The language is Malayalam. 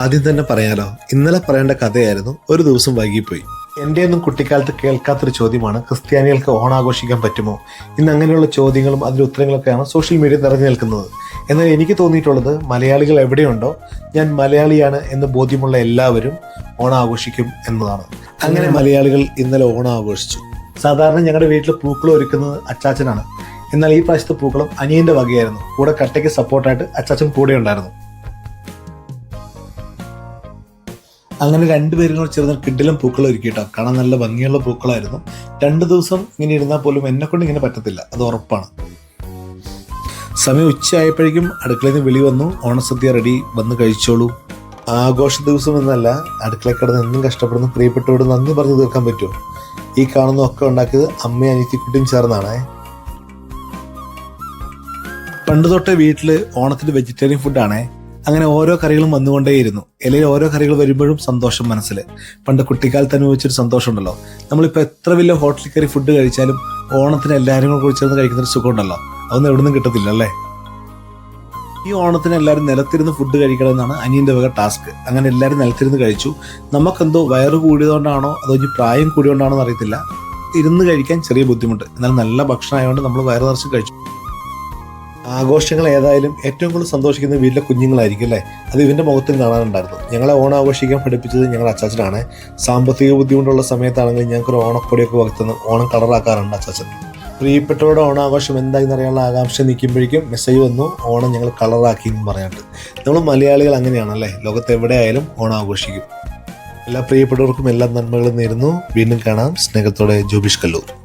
ആദ്യം തന്നെ പറയാലോ ഇന്നലെ പറയേണ്ട കഥയായിരുന്നു ഒരു ദിവസം വൈകിപ്പോയി. എന്റെ ഒന്നും കുട്ടിക്കാലത്ത് കേൾക്കാത്തൊരു ചോദ്യമാണ് ക്രിസ്ത്യാനികൾക്ക് ഓണാഘോഷിക്കാൻ പറ്റുമോ? ഇന്ന് അങ്ങനെയുള്ള ചോദ്യങ്ങളും അതിന്റെ ഉത്തരങ്ങളൊക്കെയാണ് സോഷ്യൽ മീഡിയ നിറഞ്ഞു നിൽക്കുന്നത്. എന്നാൽ എനിക്ക് തോന്നിയിട്ടുള്ളത് മലയാളികൾ എവിടെയുണ്ടോ? ഞാൻ മലയാളിയാണ് എന്ന് ബോധ്യമുള്ള എല്ലാവരും ഓണാഘോഷിക്കും എന്നതാണ്. അങ്ങനെ മലയാളികൾ ഇന്നലെ ഓണം ആഘോഷിച്ചു സാധാരണ ഞങ്ങളുടെ വീട്ടിൽ പൂക്കൾ ഒരുക്കുന്നത് അച്ചാച്ചനാണ്. എന്നാൽ ഈ പ്രാവശ്യത്തെ പൂക്കളം അനിയന്റെ വകയായിരുന്നു. കൂടെ കട്ടയ്ക്ക് സപ്പോർട്ടായിട്ട് അച്ചാച്ചൻ കൂടെ ഉണ്ടായിരുന്നു. അങ്ങനെ രണ്ടുപേരും കൂടെ ചേർന്ന് കിഡിലും പൂക്കൾ ഒരുക്കിട്ടോ കാണാൻ നല്ല ഭംഗിയുള്ള പൂക്കളായിരുന്നു. രണ്ട് ദിവസം ഇങ്ങനെ ഇരുന്നാൽ പോലും എന്നെ കൊണ്ട് ഇങ്ങനെ പറ്റത്തില്ല. അത് ഉറപ്പാണ്. സമയം ഉച്ചയായപ്പോഴേക്കും അടുക്കളയിൽ നിന്ന് വിളി വന്നു. ഓണസദ്യ റെഡി വന്ന് കഴിച്ചോളൂ. ആഘോഷ ദിവസം എന്നല്ല അടുക്കളയിൽ കിടന്ന് എന്നും കഷ്ടപ്പെടുന്ന. പ്രിയപ്പെട്ടവരോട് നന്ദി പറഞ്ഞു തീർക്കാൻ പറ്റുമോ? ഈ കാണുന്നതൊക്കെ ഉണ്ടാക്കിയത് അമ്മയും അനിയത്തിക്കുട്ടിയും ചേർന്നാണേ. പണ്ട് തൊട്ടേ വീട്ടിൽ ഓണത്തിന് വെജിറ്റേറിയൻ ഫുഡാണേ അങ്ങനെ ഓരോ കറികളും വന്നുകൊണ്ടേയിരുന്നു. ഇലയിൽ ഓരോ കറികൾ വരുമ്പോഴും സന്തോഷം മനസ്സിൽ. പണ്ട് കുട്ടിക്കാലത്ത് അനുഭവിച്ചൊരു സന്തോഷമുണ്ടല്ലോ. നമ്മളിപ്പോൾ എത്ര വലിയ ഹോട്ടലിൽ കയറി ഫുഡ് കഴിച്ചാലും ഓണത്തിന് എല്ലാവരും കൂടെ കൂടി ചേർന്ന് കഴിക്കുന്ന ഒരു സുഖം ഉണ്ടല്ലോ അതൊന്നും എവിടെ നിന്നും കിട്ടത്തില്ല അല്ലേ ഈ ഓണത്തിന് എല്ലാവരും നിലത്തിരുന്ന് ഫുഡ് കഴിക്കണമെന്നാണ് അനിയന്റെ വക ടാസ്ക് അങ്ങനെ എല്ലാവരും നിലത്തിരുന്ന് കഴിച്ചു. നമുക്കെന്തോ വയറ് കൂടിയതുകൊണ്ടാണോ അതോ ഇനി പ്രായം കൂടിയതുകൊണ്ടാണോ എന്ന് അറിയത്തില്ല ഇരുന്ന് കഴിക്കാൻ ചെറിയ ബുദ്ധിമുട്ട്. എന്നാൽ നല്ല ഭക്ഷണം ആയതുകൊണ്ട് നമ്മൾ വയറ് നിറച്ച് കഴിച്ചു. ആഘോഷങ്ങൾ ഏതായാലും ഏറ്റവും കൂടുതൽ സന്തോഷിക്കുന്നത് വീട്ടിലെ കുഞ്ഞുങ്ങളായിരിക്കും അല്ലേ? അത് ഇവന്റെ മുഖത്തും കാണാനുണ്ടായിരുന്നു. ഞങ്ങളെ ഓണം ആഘോഷിക്കാൻ പഠിപ്പിച്ചത് ഞങ്ങളുടെ അച്ചാച്ചനാണ്. സാമ്പത്തിക ബുദ്ധിമുട്ടുള്ള സമയത്താണെങ്കിൽ ഞങ്ങൾക്കൊരു ഓണക്കൊടിയൊക്കെ വകുത്തുന്ന ഓണം കളറാക്കാറുണ്ട് അച്ചാച്ചൻ. പ്രിയപ്പെട്ടവരുടെ ഓണാഘോഷം എന്തായെന്ന് അറിയാനുള്ള ആകാംക്ഷ നിൽക്കുമ്പോഴേക്കും മെസ്സേജ് വന്നു ഓണം ഞങ്ങൾ കളറാക്കി എന്ന് പറയാണ്ട് നമ്മൾ മലയാളികൾ അങ്ങനെയാണല്ലേ ലോകത്ത് എവിടെയായാലും ഓണം ആഘോഷിക്കും എല്ലാ പ്രിയപ്പെട്ടവർക്കും എല്ലാ നന്മകളും നേരുന്നു. വീണ്ടും കാണാം. സ്നേഹത്തോടെ ജോബിഷ് കല്ലൂർ.